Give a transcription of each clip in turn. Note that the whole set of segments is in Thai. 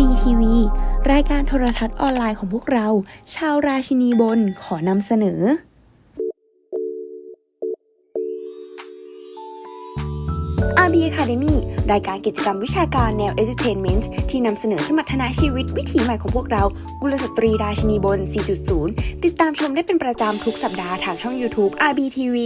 RBTV รายการโทรทัศน์ออนไลน์ของพวกเรา ชาวราชินีบนขอนำเสนอ RB Academy รายการกิจกรรมวิชาการแนว Edutainment ที่นำเสนอสมรรถนะชีวิตวิถีใหม่ของพวกเรา กุลสตรีราชินีบน 4.0 ติดตามชมได้เป็นประจำทุกสัปดาห์ทางช่อง YouTube RBTV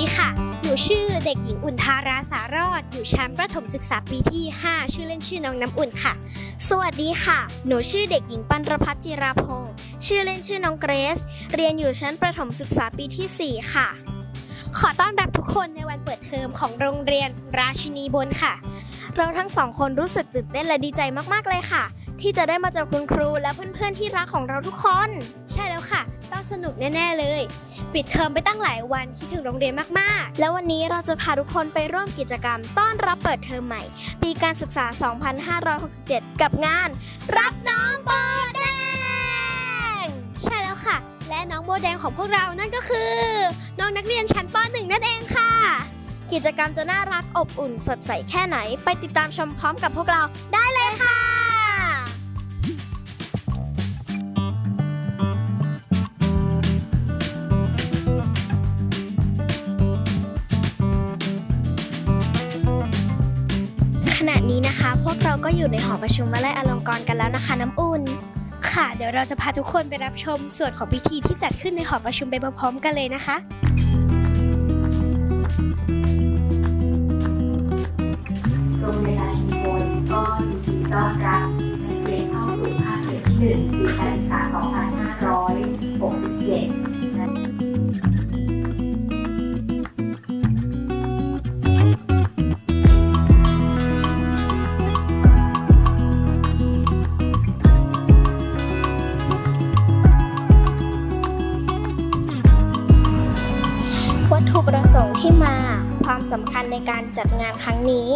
ดีค่ะ หนูชื่อเด็กหญิงอุ่นทาราสารอด อยู่ชั้นประถมศึกษาปีที่ 5 ชื่อเล่นชื่อน้องน้ำอุ่นค่ะ สวัสดีค่ะ หนูชื่อเด็กหญิงปันรพัฒน์จิราพงศ์ชื่อเล่นชื่อน้องเกรซ เรียนอยู่ชั้นประถมศึกษาปีที่ 4 ค่ะ ขอต้อนรับทุกคนในวันเปิดเทอมของโรงเรียนราชินีบนค่ะ เราทั้งสองคนรู้สึกตื่นเต้นและดีใจมากๆเลยค่ะ ที่จะได้มาเจอคุณครูและเพื่อนๆที่รักของเราทุกคน ใช่แล้วค่ะ ต้องสนุกแน่ๆเลย ปิดเทอมไปตั้งหลายวันคิดถึงโรงเรียนมากๆ แล้ววันนี้เราจะพาทุกคนไปร่วมกิจกรรม ต้อนรับเปิดเทอมใหม่ ปีการศึกษา 2567 กับงาน รับน้องโบแดง ใช่แล้วค่ะ และน้องโบแดงของพวกเรานั่นก็คือ น้องนักเรียนชั้นป .1 นั่นเองค่ะ กิจกรรมจะน่ารักอบอุ่นสดใสแค่ไหน ไปติดตามชมพร้อมกับพวกเราได้เลยค่ะ อยู่ในหอประชุมวลัยอลงกรณ์กันแล้วนะคะ น้ำอุ่น ค่ะ เดี๋ยวเราจะพาทุกคนไปรับชมส่วนของพิธีที่จัดขึ้นในหอประชุมไปพร้อมๆกันเลยนะคะ โรงเรียนราชินีก็ยินดีต้อนรับนักเรียนเข้าสู่ภาคเรียนที่หนึ่งปีการ ถุประสงค์ที่มาความสำคัญในการจัดงานครั้งนี้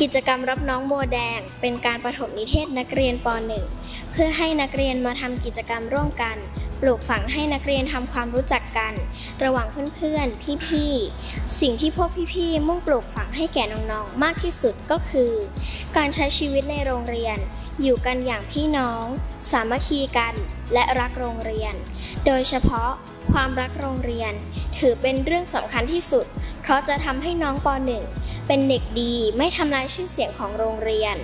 กิจกรรมรับน้องโบแดง เป็นการประถมนิเทศนักเรียนป .1 เพื่อให้นักเรียนมาทำกิจกรรมร่วมกัน ปลูกฝังให้นักเรียนทำความรู้จักกัน ระหว่างเพื่อนๆ พี่ๆ สิ่งที่พวกพี่ๆ มุ่งปลูกฝังให้แก่น้องๆ มากที่สุดก็คือ การใช้ชีวิตในโรงเรียน อยู่กันอย่างพี่น้อง สามัคคีกัน และรักโรงเรียน โดยเฉพาะ ความรักโรงเรียน ถือเป็นเรื่องสำคัญที่สุด เพราะจะทำให้น้องป .1 เป็นเด็กดีไม่ทำลายชื่อเสียงของโรงเรียน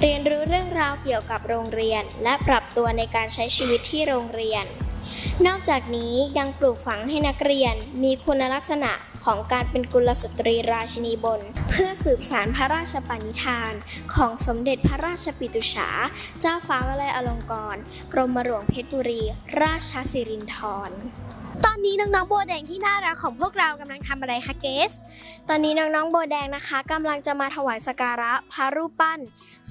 เรียนรู้เรื่องราวเกี่ยวกับโรงเรียน และปรับตัวในการใช้ชีวิตที่โรงเรียน นอกจากนี้ยังปลูกฝังให้นักเรียนมีคุณลักษณะ ของการเป็นกุลสตรีราชินีบน เพื่อสืบสารพระราชปณิธาน ของสมเด็จพระราชปิตุฉาเจ้าฟ้าวลัยอลงกรณ์กรมหลวงเพชรบุรี ราชสิรินธรตอนนี้น้องๆโบแดงที่น่ารักของพวกเรากำลังทำอะไรคะเกส ตอนนี้น้องๆโบแดงนะคะกำลังจะมาถวายสักการะพระรูปปั้น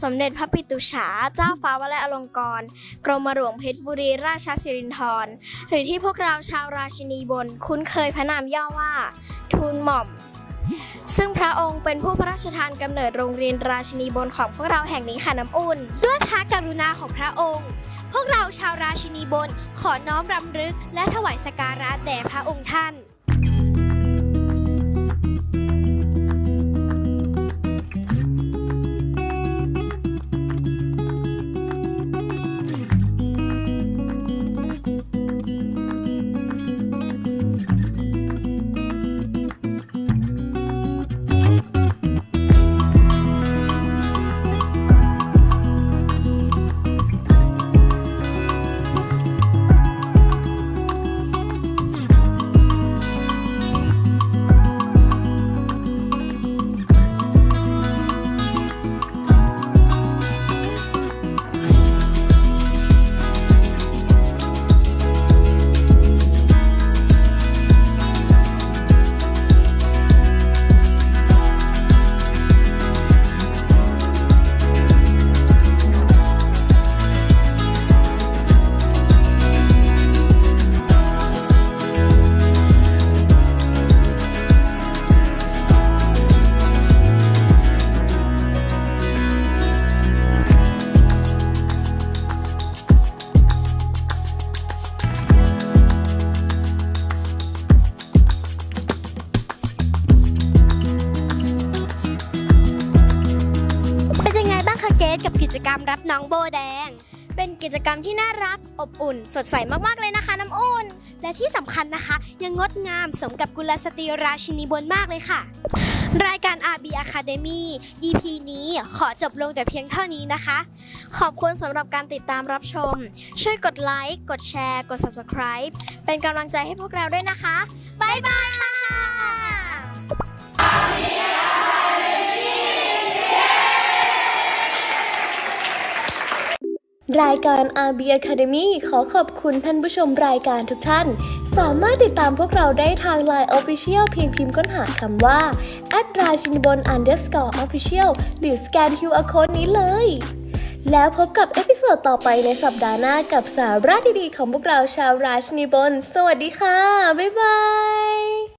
สมเด็จพระปิตุฉาเจ้าฟ้าวลัยอลงกรณ์กรมหลวงเพชรบุรีราชสิรินธรหรือที่พวกเราชาวราชินีบน คุ้นเคยพระนามย่อว่า ทูลหม่อม ซึ่งพระองค์เป็นผู้พระราชทานกำเนิดโรงเรียนราชินีบนของพวกเราแห่งนี้ค่ะน้ำอุ่น ด้วยพระกรุณาของพระองค์ พวกเราชาวราชินีบนขอน้อมรำลึกและถวายสการะแด่พระองค์ท่าน กรรมรับน้องโบแดง เป็นกิจกรรมที่น่ารัก อบอุ่น สดใสมากๆเลยนะคะน้ำอุ่น และที่สำคัญนะคะ ยังงดงามสมกับกุลสตรีราชินีบนมากเลยค่ะ รายการ RB Academy EP นี้ขอจบลงแต่เพียงเท่านี้นะคะ ขอบคุณสำหรับการติดตามรับชม ช่วยกดไลค์ กดแชร์ กด Subscribe เป็นกำลังใจให้พวกเราด้วยนะคะ บ๊ายบายค่ะ รายการ RB Academy ขอขอบคุณท่านผู้ชมรายการทุกท่าน สามารถติดตามพวกเราได้ทาง Line Official เพียงพิมพ์ค้นหาคำว่าราชินบน underscore official หรือสแกน QR Code นี้เลย แล้วพบกับเอพิโซดต่อไปในสัปดาห์หน้ากับสาระดีๆของพวกเราชาวราชนีบน สวัสดีค่ะ บ๊ายบาย